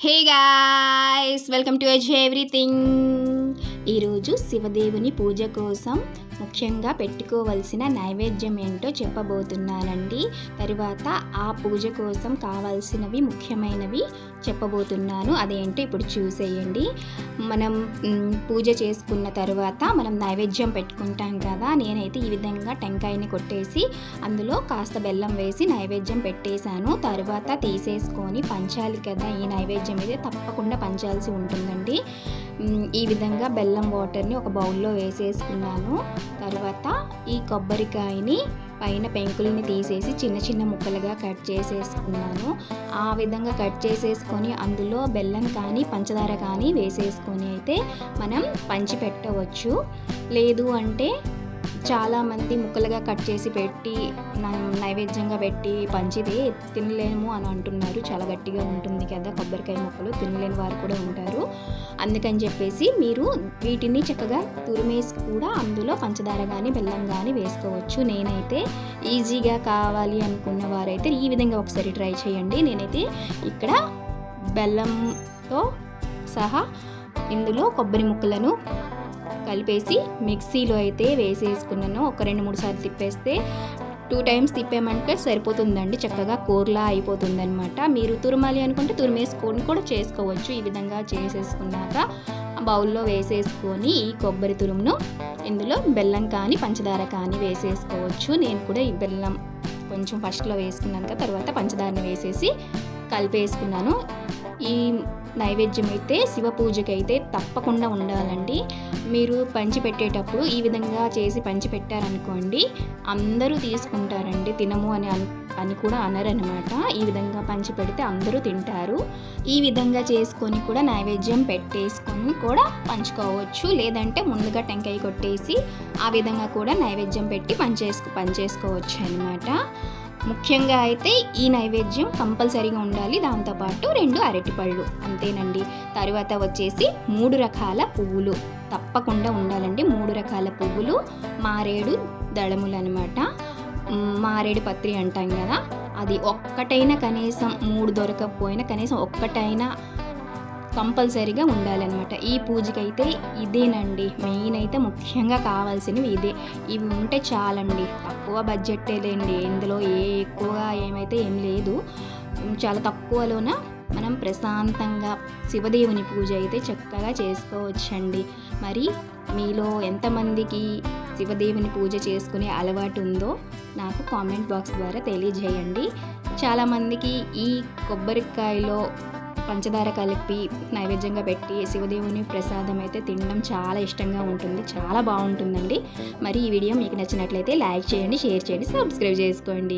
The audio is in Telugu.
Hey guys, welcome to Edge Everything. ఈరోజు శివదేవుని పూజ కోసం ముఖ్యంగా పెట్టుకోవలసిన నైవేద్యం ఏంటో చెప్పబోతున్నానండి. తర్వాత ఆ పూజ కోసం కావాల్సినవి ముఖ్యమైనవి చెప్పబోతున్నాను. అదేంటో ఇప్పుడు చూసేయండి. మనం పూజ చేసుకున్న తర్వాత మనం నైవేద్యం పెట్టుకుంటాం కదా నేనైతే ఈ విధంగా టెంకాయని కొట్టేసి అందులో కాస్త బెల్లం వేసి నైవేద్యం పెట్టేశాను. తర్వాత తీసేసుకొని పంచాలి కదా ఈ నైవేద్యం అయితే తప్పకుండా పంచాల్సి ఉంటుందండి. ఈ విధంగా బెల్లం వాటర్ని ఒక బౌల్లో వేసేసుకున్నాను. తర్వాత ఈ కొబ్బరికాయని పైన పెంకుల్ని తీసేసి చిన్న చిన్న ముక్కలుగా కట్ చేసేసుకున్నాను. ఆ విధంగా కట్ చేసేసుకొని అందులో బెల్లం కానీ పంచదార కానీ వేసేసుకొని అయితే మనం పంచి పెట్టవచ్చు లేదు అంటే చాలామంది ముక్కలుగా కట్ చేసి పెట్టి నైవేద్యంగా పెట్టి పంచిది తినలేము అని అంటున్నారు. చాలా గట్టిగా ఉంటుంది కదా కొబ్బరికాయ ముక్కలు తినలేని వారు కూడా ఉంటారు. అందుకని చెప్పేసి మీరు వీటిని చక్కగా తురిమేసి కూడా అందులో పంచదార కానీ బెల్లం కానీ వేసుకోవచ్చు. నేనైతే ఈజీగా కావాలి అనుకున్న వారైతే ఈ విధంగా ఒకసారి ట్రై చేయండి. నేనైతే ఇక్కడ బెల్లంతో సహా ఇందులో కొబ్బరి ముక్కలను కలిపేసి మిక్సీలో అయితే వేసేసుకున్నాను. ఒక రెండు మూడు సార్లు తిప్పేస్తే టూ టైమ్స్ తిప్పామంటే సరిపోతుందండి. చక్కగా కూరలా అయిపోతుంది అనమాట మీరు తురుమాలి అనుకుంటే తురిమేసుకొని కూడా చేసుకోవచ్చు. ఈ విధంగా చేసేసుకున్నాక బౌల్లో వేసేసుకొని ఈ కొబ్బరి తురుమును ఇందులో బెల్లం కానీ పంచదార కానీ వేసేసుకోవచ్చు. నేను కూడా ఈ బెల్లం కొంచెం ఫస్ట్లో వేసుకున్నాను తర్వాత పంచదారని వేసేసి కలిపేసుకున్నాను. ఈ నైవేద్యం అయితే శివ పూజకి అయితే తప్పకుండా ఉండాలండి. మీరు పంచి పెట్టేటప్పుడు ఈ విధంగా చేసి పంచి పెట్టారనుకోండి అందరూ తీసుకుంటారండి తినము అని అని కూడా అనరనమాట. ఈ విధంగా పంచి పెడితే అందరూ తింటారు. ఈ విధంగా చేసుకొని కూడా నైవేద్యం పెట్టేసుకొని కూడా పంచుకోవచ్చు. లేదంటే ముందుగా టెంకాయ కొట్టేసి ఆ విధంగా కూడా నైవేద్యం పెట్టి పంచేసుకు పంచేసుకోవచ్చు అనమాట ముఖ్యంగా అయితే ఈ నైవేద్యం కంపల్సరీగా ఉండాలి. దాంతోపాటు రెండు అరటిపళ్ళు అంతేనండి. తర్వాత వచ్చేసి మూడు రకాల పువ్వులు. తప్పకుండా ఉండాలండి మూడు రకాల పువ్వులు. మారేడు దళములు అనమాట మారేడు పత్రి అంటాం కదా. అది ఒక్కటైనా కనీసం మూడు దొరకకపోయినా కనీసం ఒక్కటైనా కంపల్సరీగా ఉండాలన్నమాట. ఈ పూజకైతే ఇదేనండి. మెయిన్ అయితే ముఖ్యంగా కావాల్సినవి ఇదే. ఇవి ఉంటే చాలండి. తక్కువ బడ్జెట్టే లేండి. ఇందులో ఏ ఎక్కువగా ఏమైతే ఏం లేదు. చాలా తక్కువలోన మనం ప్రశాంతంగా శివదేవుని పూజ అయితే చక్కగా చేసుకోవచ్చండి. మరి మీలో ఎంతమందికి శివదేవుని పూజ చేసుకునే అలవాటు ఉందో నాకు కామెంట్ బాక్స్ ద్వారా తెలియజేయండి. చాలామందికి ఈ కొబ్బరికాయలో పంచదార కలిపి నైవేద్యంగా పెట్టి శివదేవుని ప్రసాదం అయితే తినడం చాలా ఇష్టంగా ఉంటుంది. చాలా బాగుంటుందండి. మరి ఈ వీడియో మీకు నచ్చినట్లయితే లైక్ చేయండి షేర్ చేయండి సబ్స్క్రైబ్ చేసుకోండి.